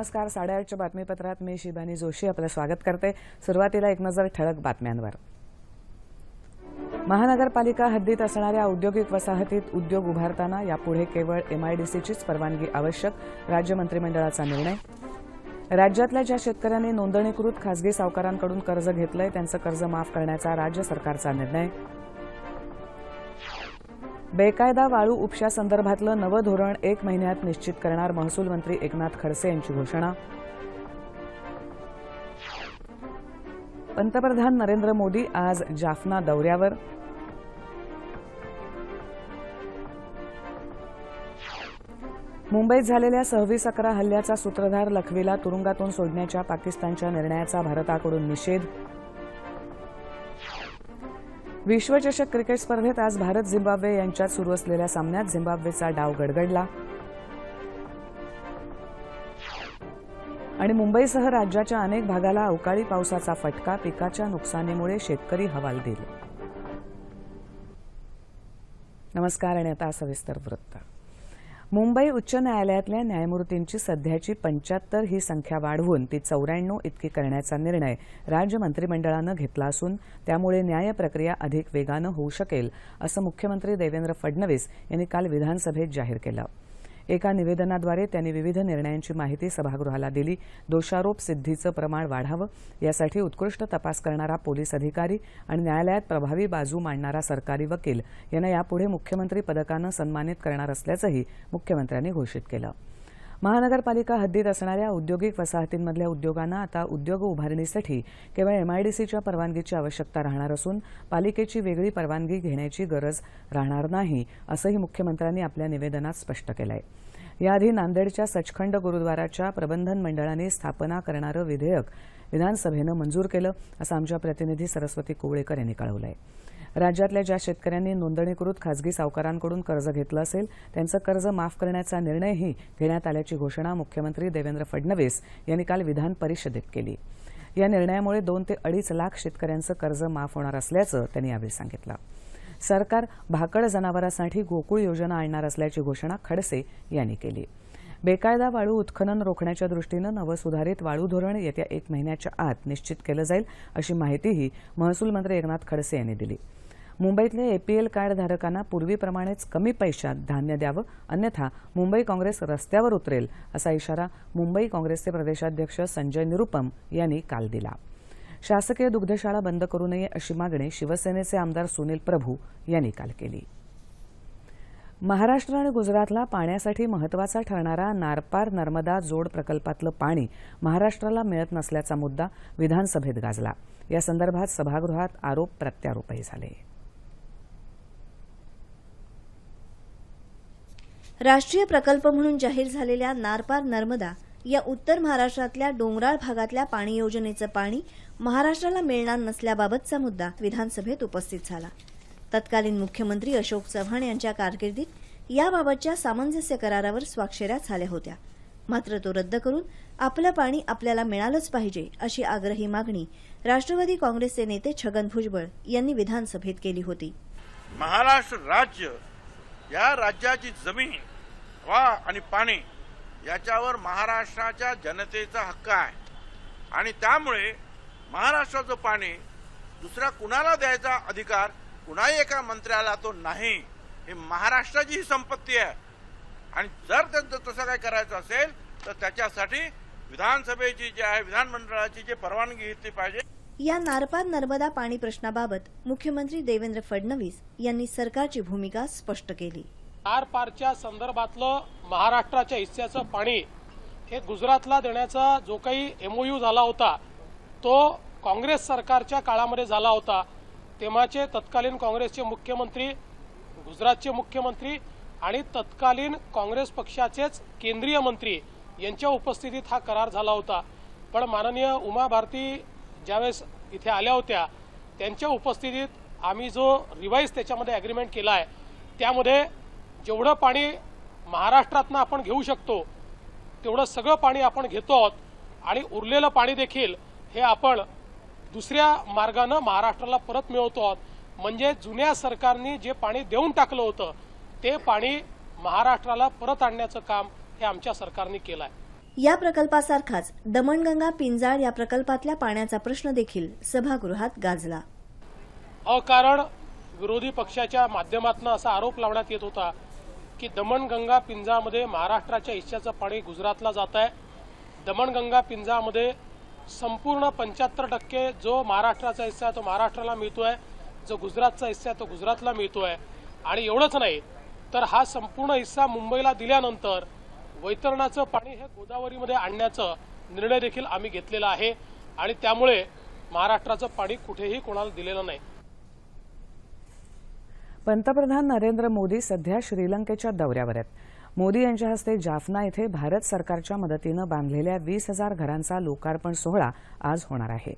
नमस्कार साडेआठच्या बातमीपत्रात मी शिबानी जोशी आपलं स्वागत करते. सुरुवातीला एक नजर ठळक बातम्यांवर. महानगरपालिका हद्दीत असणाऱ्या औद्योगिक वसाहतीत उद्योग उभारताना यापुढे केवळ एमआयडीसीचीच परवानगी आवश्यक राज्य मंत्रिमंडळाचा निर्णय. राज्यातल्या ज्या शेतकऱ्यांनी नोंदणीकृत खासगी सावकारांकडून कर्ज घेतलंय त्यांचं कर्ज माफ करण्याचा राज्य सरकारचा निर्णय. बेकायदा वाळू उपशासंदर्भातलं नवं धोरण एक महिन्यात निश्चित करणार महसूल मंत्री एकनाथ खडसे यांची घोषणा. पंतप्रधान नरेंद्र मोदी आज जाफना दौऱ्यावर. मुंबईत झालेल्या सव्वीस अकरा हल्ल्याचा सूत्रधार लखवीला तुरुंगातून सोडण्याच्या पाकिस्तानच्या निर्णयाचा भारताकडून निषेध. विश्वचषक क्रिकेट स्पर्धेत आज भारत झिम्बाब्वे यांच्यात सुरू असलेल्या सामन्यात झिम्बाब्वेचा डाव गडगडला. आणि मुंबईसह राज्याच्या अनेक भागाला अवकाळी पावसाचा फटका पिकाच्या नुकसानीमुळे शेतकरी हवालदिल नमस्कार आणि आता सविस्तर वृत्त. मुंबई उच्च न्यायालयातल्या न्यायमूर्तींची सध्याची पंच्याहत्तर ही संख्या वाढवून ती चौऱ्याण्णव इतकी करण्याचा निर्णय राज्य मंत्रिमंडळानं घेतला असून त्यामुळे न्याय प्रक्रिया अधिक वेगानं होऊ शकेल असं मुख्यमंत्री देवेंद्र फडणवीस यांनी काल विधानसभेत जाहीर केलं. एका निवेदनाद्वारे त्यांनी विविध निर्णयांची माहिती सभागृहाला दिली. दोषारोप सिद्धीचं प्रमाण वाढावं यासाठी उत्कृष्ट तपास करणारा पोलीस अधिकारी आणि न्यायालयात प्रभावी बाजू मांडणारा सरकारी वकील यांना यापुढे मुख्यमंत्री पदकानं सन्मानित करणार असल्याचंही मुख्यमंत्र्यांनी घोषित केलं. महानगरपालिका हद्दीत असणाऱ्या औद्योगिक वसाहतींमधल्या उद्योगांना आता उद्योग उभारणीसाठी केवळ एमआयडीसीच्या परवानगीची आवश्यकता राहणार असून पालिकेची वेगळी परवानगी घेण्याची गरज राहणार नाही असंही मुख्यमंत्र्यांनी आपल्या निवेदनात स्पष्ट केलं आहे याआधी नांदेडच्या सचखंड गुरुद्वाराच्या प्रबंधन मंडळाने स्थापना करणारं विधेयक विधानसभेनं मंजूर केलं असं आमच्या प्रतिनिधी सरस्वती कोवळेकर यांनी कळवलं आहे राज्यातल्या ज्या शेतकऱ्यांनी नोंदणीकृत खासगी सावकारांकडून कर्ज घेतलं असेल त्यांचं कर्ज माफ करण्याचा निर्णयही घेण्यात आल्याची घोषणा मुख्यमंत्री देवेंद्र फडणवीस यांनी काल विधान परिषदेत केली. या निर्णयामुळे दोन ते अडीच लाख शेतकऱ्यांचं कर्ज माफ होणार असल्याचं त्यांनी यावेळी सांगितलं. सरकार भाकड जनावरांसाठी गोकुळ योजना आणणार असल्याची घोषणा खडसे यांनी केली. बेकायदा वाळू उत्खनन रोखण्याच्या दृष्टीनं नवं सुधारित वाळू धोरण येत्या एक महिन्याच्या आत निश्चित केलं जाईल अशी माहितीही महसूल मंत्री एकनाथ खडसे यांनी दिली. मुंबईतल्या एपीएल कार्डधारकांना पूर्वीप्रमाणेच कमी पैशात धान्य द्यावं अन्यथा मुंबई काँग्रेस रस्त्यावर उतरेल असा इशारा मुंबई काँग्रेसचे प्रदेशाध्यक्ष संजय निरुपम यांनी काल दिला. शासकीय दुग्धशाळा बंद करू नये अशी मागणी शिवसेनेचे आमदार सुनील प्रभू यांनी काल केली. महाराष्ट्र आणि गुजरातला पाण्यासाठी महत्त्वाचा ठरणारा नारपार नर्मदा जोड प्रकल्पातलं पाणी महाराष्ट्राला मिळत नसल्याचा मुद्दा विधानसभेत गाजला. या संदर्भात सभागृहात आरोप प्रत्यारोपही झाले. राष्ट्रीय प्रकल्प म्हणून जाहीर झालेल्या नारपार नर्मदा या उत्तर महाराष्ट्रातल्या डोंगराळ भागातल्या पाणी योजनेचं पाणी महाराष्ट्राला मिळणार नसल्याबाबतचा मुद्दा विधानसभेत उपस्थित झाला. तत्कालीन मुख्यमंत्री अशोक चव्हाण यांच्या कारकिर्दीत याबाबतच्या सामंजस्य करारावर स्वाक्षऱ्या झाल्या होत्या. मात्र तो रद्द करून आपलं पाणी आपल्याला मिळालंच पाहिजे अशी आग्रही मागणी राष्ट्रवादी काँग्रेसचे नेते छगन भुजबळ यांनी विधानसभेत केली होती. महाराष्ट्र राज्य या राज्याची जमीन वा आणि पाणी याच्यावर महाराष्ट्राच्या जनतेचा हक्क आहे. आणि त्यामुळे महाराष्ट्राचं पाणी दुसऱ्या कुणाला द्यायचा अधिकार कुणाही एका मंत्र्याला तो नाही. हे महाराष्ट्राची ही संपत्ती आहे. आणि जर त्यांचं तसं काय करायचं असेल तर त्याच्यासाठी विधानसभेची जी आहे विधानमंडळाची जी परवानगी घेतली पाहिजे. या नारपार नर्मदा पाणी प्रश्नाबाबत मुख्यमंत्री देवेंद्र फडणवीस यांनी सरकारची भूमिका स्पष्ट केली. आरपारच्या संदर्भातलं महाराष्ट्राच्या हिस्स्याचं पाणी हे गुजरातला देण्याचा जो काही एमओयू झाला होता तो काँग्रेस सरकारच्या काळामध्ये झाला होता. तेव्हाचे तत्कालीन काँग्रेसचे मुख्यमंत्री गुजरातचे मुख्यमंत्री आणि तत्कालीन काँग्रेस पक्षाचेच केंद्रीय मंत्री यांच्या उपस्थितीत हा करार झाला होता. पण माननीय उमा भारती ज्यावेळेस इथे आल्या होत्या त्यांच्या उपस्थितीत आम्ही जो रिवाईज त्याच्यामध्ये अग्रीमेंट केला आहे त्यामध्ये जेवढं पाणी महाराष्ट्रातनं आपण घेऊ शकतो तेवढं सगळं पाणी आपण घेतो आहोत आणि उरलेलं पाणी देखील हे आपण दुसऱ्या मार्गानं महाराष्ट्राला परत मिळवतो आहोत. म्हणजे जुन्या सरकारने जे पाणी देऊन टाकलं होतं ते पाणी महाराष्ट्राला परत आणण्याचं काम हे आमच्या सरकारने केलं आहे या प्रकल्पासारखाच दमणगंगा पिंजाळ या प्रकल्पातल्या पाण्याचा प्रश्न देखील सभागृहात गाजला. अकारण विरोधी पक्षाच्या माध्यमातून असा आरोप लावण्यात येत होता की दमणगंगा पिंजामध्ये महाराष्ट्राच्या हिश्श्याचं पाणी गुजरातला जात आहे दमणगंगा पिंजामध्ये संपूर्ण पंच्याहत्तर टक्के जो महाराष्ट्राचा हिस्सा आहे तो महाराष्ट्राला मिळतोय जो गुजरातचा हिस्सा आहे तो गुजरातला मिळतोय. आणि एवढंच नाही तर हा संपूर्ण हिस्सा मुंबईला दिल्यानंतर वैतरणाचं पाणी हे गोदावरीमध्ये आणण्याचं निर्णय देखील आम्ही घेतलेला आहे. आणि त्यामुळे महाराष्ट्राचं पाणी कुठेही कोणाला दिलेलं नाही. पंतप्रधान नरेंद्र मोदी सध्या श्रीलंकेच्या दौऱ्यावर आहेत. मोदी यांच्या हस्ते जाफना इथे भारत सरकारच्या मदतीनं बांधलेल्या वीस हजार घरांचा लोकार्पण सोहळा आज होणार आहे.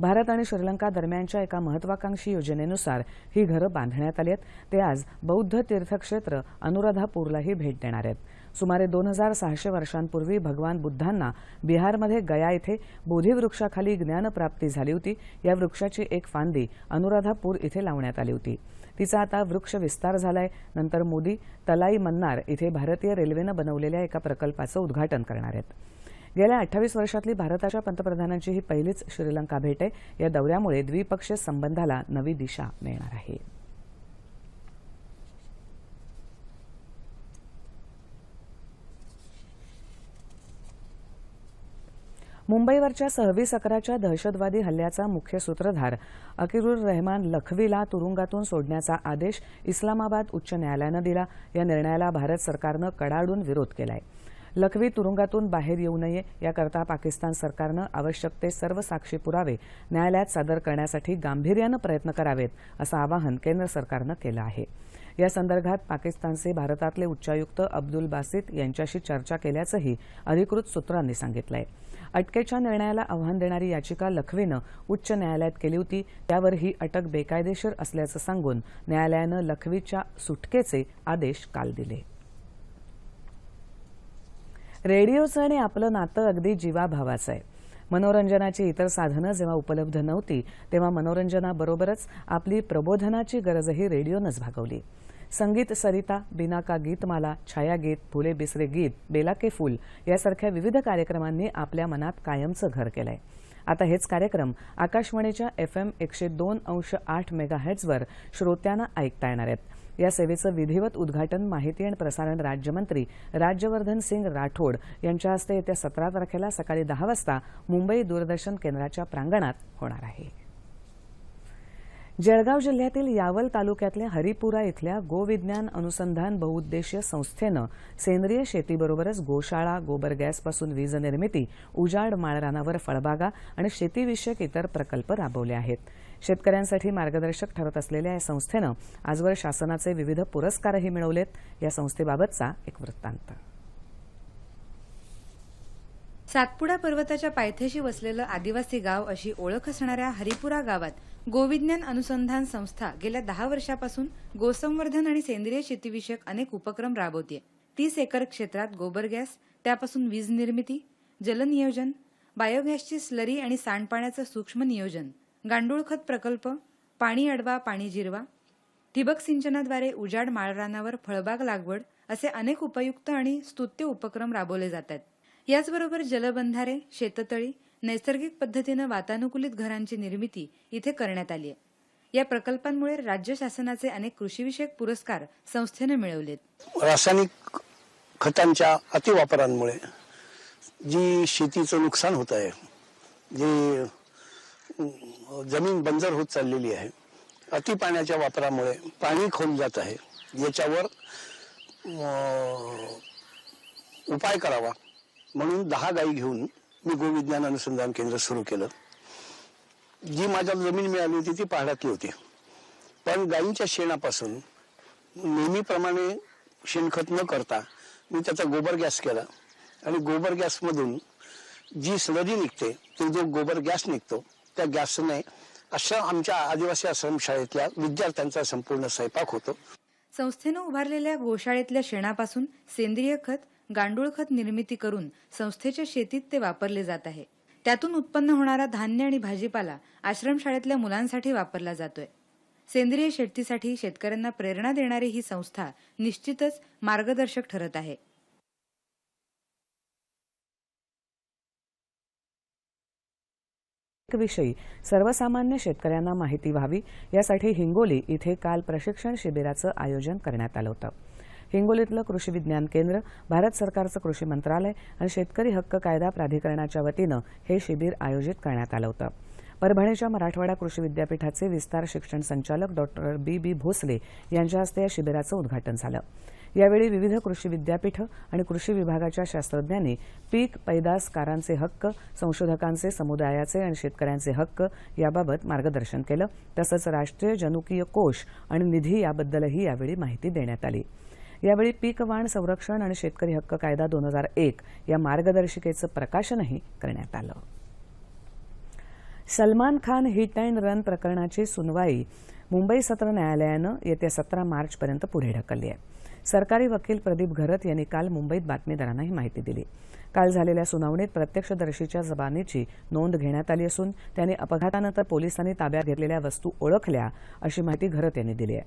भारत आणि श्रीलंका दरम्यानच्या एका महत्वाकांक्षी योजनेनुसार ही घरं बांधण्यात आली आहेत. ते आज बौद्ध तीर्थक्षेत्र अनुराधापूरलाही भेट देणार आहेत. सुमारे दोन हजार सहाशे वर्षांपूर्वी भगवान बुद्धांना बिहारमध्ये गया इथे बोधीवृक्षाखाली ज्ञानप्राप्ती झाली होती. या वृक्षाची एक फांदी अनुराधापूर इथे लावण्यात आली होती. तिचा आता वृक्ष विस्तार झालाय. नंतर मोदी तलाई मन्नार इथे भारतीय रेल्वेनं बनवलेल्या एका प्रकल्पाचं उद्घाटन करणार आहेत. गेल्या अठ्ठावीस वर्षातली भारताच्या पंतप्रधानांची ही पहिलीच श्रीलंका भेट आहे. या दौऱ्यामुळे द्विपक्षीय संबंधाला नवी दिशा मिळणार आहे. मुंबईवरच्या सहवीस अकराच्या दहशतवादी हल्ल्याचा मुख्य सूत्रधार अकिरुर रहमान लखवीला तुरुंगातून सोडण्याचा आदेश इस्लामाबाद उच्च न्यायालयानं दिला. या निर्णयाला भारत सरकारनं कडाडून विरोध केलाय. लखवी तुरुंगातून बाहेर येऊ नये याकरता पाकिस्तान सरकारनं आवश्यक ते सर्व साक्षी पुरावे न्यायालयात सादर करण्यासाठी गांभीर्यानं प्रयत्न करावेत असं आवाहन केंद्र सरकारनं केलं आहे. या संदर्भात पाकिस्तानचे भारतातले उच्चायुक्त अब्दुल बासित यांच्याशी चर्चा केल्याचंही अधिकृत सूत्रांनी सांगितलंय. अटकेच्या निर्णयाला आव्हान देणारी याचिका लखवीनं उच्च न्यायालयात केली होती. त्यावर ही अटक बेकायदेशीर असल्याचं सांगून न्यायालयानं लखवीच्या सुटकेचे आदेश काल दिले. रेडिओचं आणि आपलं नातं अगदी जीवाभावाचं आहे. मनोरंजनाची इतर साधनं जेव्हा उपलब्ध नव्हती तेव्हा मनोरंजनाबरोबरच आपली प्रबोधनाची गरजही रेडिओनंच भागवली. संगीत सरिता बिनाका गीतमाला छायागीत फुले बिसरे गीत बेला के फूल यासारख्या विविध कार्यक्रमांनी आपल्या मनात कायमचं घर केलंय. आता हेच कार्यक्रम आकाशवाणीच्या एफ एम एकशे दोन अंश आठ मेगाहॅट्सवर श्रोत्यांना ऐकता येणार आहेत. या सेवेचं विधिवत उद्घाटन माहिती आणि प्रसारण राज्यमंत्री राज्यवर्धन सिंग राठोड यांच्या हस्ते येत्या सतरा तारखेला सकाळी दहा वाजता मुंबई दूरदर्शन केंद्राच्या प्रांगणात होणार आहे. जळगाव जिल्ह्यातील यावल तालुक्यातल्या हरिपुरा इथल्या गोविज्ञान अनुसंधान बहुउद्देशीय संस्थेनं सेंद्रिय शेतीबरोबरच गोशाळा गोबर गॅसपासून वीज निर्मिती उजाड माळरानावर फळबागा आणि शेतीविषयक इतर प्रकल्प राबवले आहेत. शेतकऱ्यांसाठी मार्गदर्शक ठरत असलेल्या या संस्थेनं आजवर शासनाचे विविध पुरस्कारही मिळवलेत. या संस्थेबाबतचा एक वृत्तांत. सातपुडा पर्वताच्या पायथ्याशी वसलेलं आदिवासी गाव अशी ओळख असणाऱ्या हरिपुरा गावात गोविज्ञान अनुसंधान संस्था गेल्या दहा वर्षापासून गोसंवर्धन आणि सेंद्रिय शेतीविषयक अनेक उपक्रम राबवते तीस एकर क्षेत्रात गोबर गॅस त्यापासून वीज निर्मिती जलनियोजन बायोगॅसची स्लरी आणि सांडपाण्याचं सूक्ष्म नियोजन गांडूळ खत प्रकल्प पाणी अडवा पाणी जिरवा ठिबक सिंचनाद्वारे उजाड माळरानावर फळबाग लागवड असे अनेक उपयुक्त आणि स्तुत्य उपक्रम राबवले जातात. याचबरोबर जलबंधारे शेततळी नैसर्गिक पद्धतीनं वातानुकूलित घरांची निर्मिती इथे करण्यात आली आहे. या प्रकल्पांमुळे राज्य शासनाचे अनेक कृषीविषयक पुरस्कार संस्थेनं मिळवलेत. रासायनिक खतांच्या अतिवापरांमुळे जी शेतीचं नुकसान होत आहे जी जमीन बंजर होत चाललेली आहे अति पाण्याच्या वापरामुळे पाणी खोल जात आहे याच्यावर उपाय करावा म्हणून दहा गाई घेऊन मी गोविज्ञान अनुसंधान केंद्र सुरू केलं. जी माझ्या जमीन मिळाली होती ती पहाडातली होती. पण गायींच्या शेणापासून नेहमीप्रमाणे शेणखत न करता मी त्याचा गोबर गॅस केला. आणि गोबर गॅसमधून जी स्लरी निघते तो जो गोबर गॅस निघतो त्या गॅसने अशा आमच्या आदिवासी आश्रमशाळेतल्या विद्यार्थ्यांचा संपूर्ण स्वयंपाक होतो. संस्थेनं उभारलेल्या गोशाळेतल्या शेणापासून सेंद्रिय खत गांडूळ खत निर्मिती करून संस्थेच्या शेतीत ते वापरले जात आहे. त्यातून उत्पन्न होणारा धान्य आणि भाजीपाला आश्रमशाळेतल्या मुलांसाठी वापरला जातोय. सेंद्रिय शेतीसाठी शेतकऱ्यांना प्रेरणा देणारी ही संस्था निश्चितच मार्गदर्शक ठरत आहे. विषयी सर्वसामान्य शेतकऱ्यांना माहिती व्हावी यासाठी हिंगोली इथे काल प्रशिक्षण शिबिराचं आयोजन करण्यात आलं होतं. हिंगोलीतलं कृषी विज्ञान केंद्र भारत सरकारचं कृषी मंत्रालय आणि शेतकरी हक्क कायदा प्राधिकरणाच्या वतीनं हे शिबिर आयोजित करण्यात आलं होतं. परभणीच्या मराठवाडा कृषी विद्यापीठाचे विस्तार शिक्षण संचालक डॉक्टर बी बी भोसले यांच्या हस्ते या शिबिराचं उद्घाटन झालं. यावेळी विविध कृषी विद्यापीठं आणि कृषी विभागाच्या शास्त्रज्ञांनी पीक पैदासकारांचे हक्क संशोधकांचे समुदायाचे आणि शेतकऱ्यांचे हक्क याबाबत मार्गदर्शन केलं. तसंच राष्ट्रीय जनुकीय कोष आणि निधी याबद्दलही यावेळी माहिती देण्यात आली. यावेळी पीक वाण संरक्षण आणि शेतकरी हक्क कायदा दोन हजार एक या मार्गदर्शिकेचं प्रकाशनही करण्यात आलं. Salman Khan hit and run प्रकरणाची सुनवाई मुंबई सत्र न्यायालयानं येत्या सतरा मार्चपर्यंत पुढे ढकलली आहे. सरकारी वकील प्रदीप घरत यांनी काल मुंबईत बातमीदारांना ही माहिती दिली. काल झालेल्या सुनावणीत प्रत्यक्षदर्शीच्या जबानीची नोंद घेण्यात आली असून त्यांनी अपघातानंतर पोलिसांनी ताब्यात घेतलेल्या वस्तू ओळखल्या अशी माहिती घरत यांनी दिली आहे.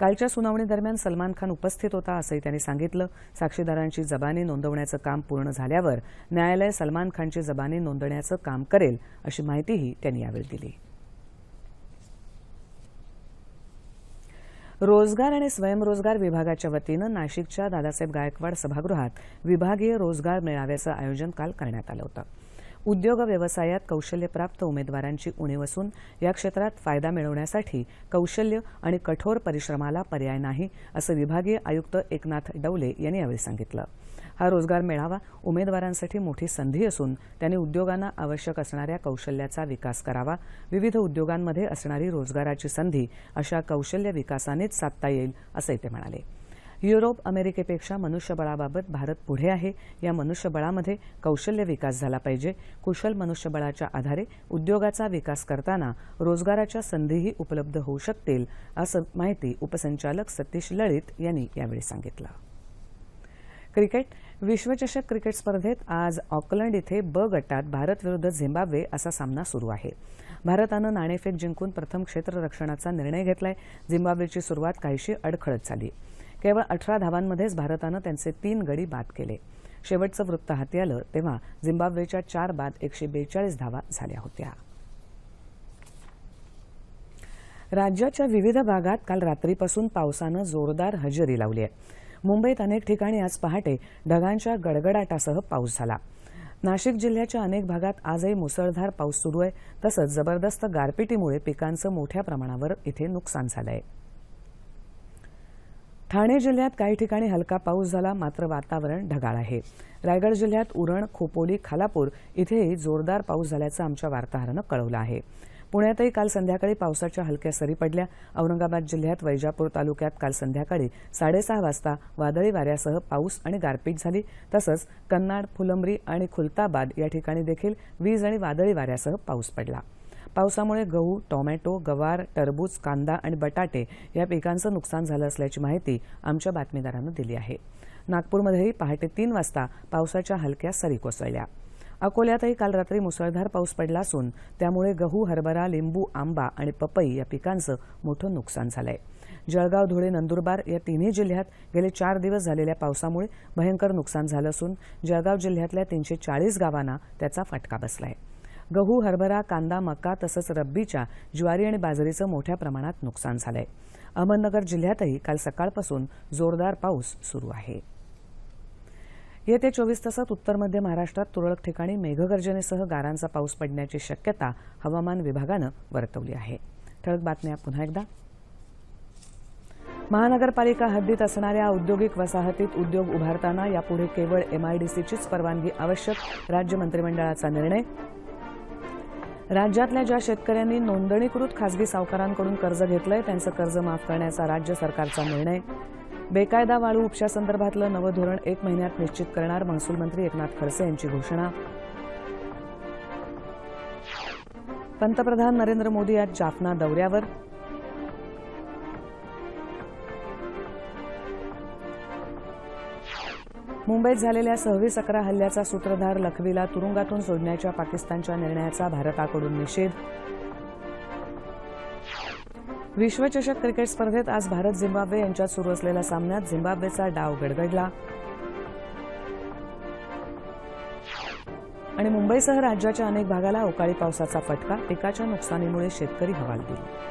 कालच्या सुनावणी दरम्यान सलमान खान उपस्थित होता असंही त्यांनी सांगितलं. साक्षीदारांची जबानी नोंदवण्याचं काम पूर्ण झाल्यावर न्यायालय सलमान खानची जबानी नोंदवण्याचं काम करेल अशी माहितीही त्यांनी यावेळी दिली. रोजगार आणि स्वयंरोजगार विभागाच्या वतीनं नाशिकच्या दादासाहेब गायकवाड सभागृहात विभागीय रोजगार मेळाव्याचं आयोजन काल करण्यात आलं होतं. उद्योग व्यवसायात कौशल्यप्राप्त उमेदवारांची उणीव असून या क्षेत्रात फायदा मिळवण्यासाठी कौशल्य आणि कठोर परिश्रमाला पर्याय नाही असं विभागीय आयुक्त एकनाथ डवले यांनी यावेळी सांगितलं. हा रोजगार मेळावा उमेदवारांसाठी मोठी संधी असून त्यांनी उद्योगांना आवश्यक असणाऱ्या कौशल्याचा विकास करावा विविध उद्योगांमध्ये असणारी रोजगाराची संधी अशा कौशल्य विकासानेच साधता येईल असंही ते म्हणाले. युरोप अमेरिकेपेक्षा मनुष्यबळाबाबत भारत पुढे आहे. या मनुष्यबळामध्ये कौशल्य विकास झाला पाहिजे. कुशल मनुष्यबळाच्या आधारे उद्योगाचा विकास करताना रोजगाराच्या संधीही उपलब्ध होऊ शकतील असं माहिती उपसंचालक सतीश लळित यांनी यावेळी सांगितलं. क्रिकेट विश्वचषक क्रिकेट स्पर्धेत आज ऑकलंड इथे ब गटात भारत विरुद्ध झिम्बाब्वे असा सामना सुरू आहे. भारतानं नाणेफेक जिंकून प्रथम क्षेत्ररक्षणाचा निर्णय घेतलाय. झिम्बाब्वेची सुरुवात काहीशी अडखळत झाली. केवळ अठरा धावांमध्येच भारतानं त्यांचे तीन गडी बाद केले. शेवटचं वृत्त हाती आलं तेव्हा झिम्बाब्वेच्या चार बाद एकशे बेचाळीस धावा झाल्या होत्या. राज्याच्या विविध भागात काल रात्रीपासून पावसानं जोरदार हजेरी लावली आहे. मुंबईत अनेक ठिकाणी आज पहाटे ढगांच्या गडगडाटासह पाऊस झाला. नाशिक जिल्ह्याच्या अनेक भागात आजही मुसळधार पाऊस सुरू आहे. तसंच जबरदस्त गारपिटीमुळे पिकांचं मोठ्या प्रमाणावर इथे नुकसान झालं आहे ठाणे जिल्ह्यात काही ठिकाणी हलका पाऊस झाला मात्र वातावरण ढगाळ आहे. रायगड जिल्ह्यात उरण खोपोली खालापूर इथेही जोरदार पाऊस झाल्याचं आमच्या वार्ताहरानं कळवलं आहे. पुण्यातही काल संध्याकाळी पावसाच्या हलक्या सरी पडल्या. औरंगाबाद जिल्ह्यात वैजापूर तालुक्यात काल संध्याकाळी साडेसहा वाजता वादळी वाऱ्यासह पाऊस आणि गारपीट झाली. तसंच कन्नाड फुलंब्री आणि खुलताबाद या ठिकाणी देखील वीज आणि वादळी वाऱ्यासह पाऊस पडला. पावसामुळे गहू टोमॅटो गवार टरबूज कांदा आणि बटाटे या पिकांचं नुकसान झालं असल्याची माहिती आमच्या बातमीदारानं दिली आहे. नागपूरमध्येही पहाटे तीन वाजता पावसाच्या हलक्या सरी कोसळल्या. अकोल्यातही काल रात्री मुसळधार पाऊस पडला असून त्यामुळे गहू हरभरा लिंबू आंबा आणि पपई या पिकांचं मोठं नुकसान झालंय. जळगाव धुळे नंदुरबार या तिन्ही जिल्ह्यात गेले चार दिवस झालेल्या पावसामुळे भयंकर नुकसान झालं असून जळगाव जिल्ह्यातल्या तीनशे चाळीस गावांना त्याचा फटका बसलाय. गहू हरभरा कांदा मका तसंच रब्बीच्या ज्वारी आणि बाजरीचं मोठ्या प्रमाणात नुकसान झालंय. अहमदनगर जिल्ह्यातही काल सकाळपासून जोरदार पाऊस सुरू आहे. येत्या चोवीस तासात उत्तर मध्य महाराष्ट्रात तुरळक ठिकाणी मेघगर्जनेसह गारांचा पाऊस पडण्याची शक्यता हवामान विभागानं वर्तवली आहे. ठळक बातम्या पुन्हा एकदा. महानगरपालिका हद्दीत असणाऱ्या औद्योगिक वसाहतीत उद्योग उभारताना यापुढे केवळ एमआयडीसीचीच परवानगी आवश्यक राज्य मंत्रिमंडळाचा निर्णय राज्यातल्या ज्या शेतकऱ्यांनी नोंदणीकृत खासगी सावकारांकडून कर्ज घेतलंय त्यांचं कर्ज माफ करण्याचा राज्य सरकारचा निर्णय. बेकायदा वाळू उपशासंदर्भातलं नवं धोरण एक महिन्यात निश्चित करणार महसूल मंत्री एकनाथ खडसे यांची घोषणा. पंतप्रधान नरेंद्र मोदी आज जाफना दौऱ्यावर. मुंबईत झालेल्या सव्वीस अकरा हल्ल्याचा सूत्रधार लखवीला तुरुंगातून सोडण्याच्या पाकिस्तानच्या निर्णयाचा भारताकडून निषेध. विश्वचषक क्रिकेट स्पर्धेत आज भारत झिम्बाब्वे यांच्यात सुरू असलेल्या सामन्यात झिम्बाब्वेचा डाव गडगडला. आणि मुंबईसह राज्याच्या अनेक भागाला अवकाळी पावसाचा फटका पिकाच्या नुकसानीमुळे शेतकरी हवालदिल.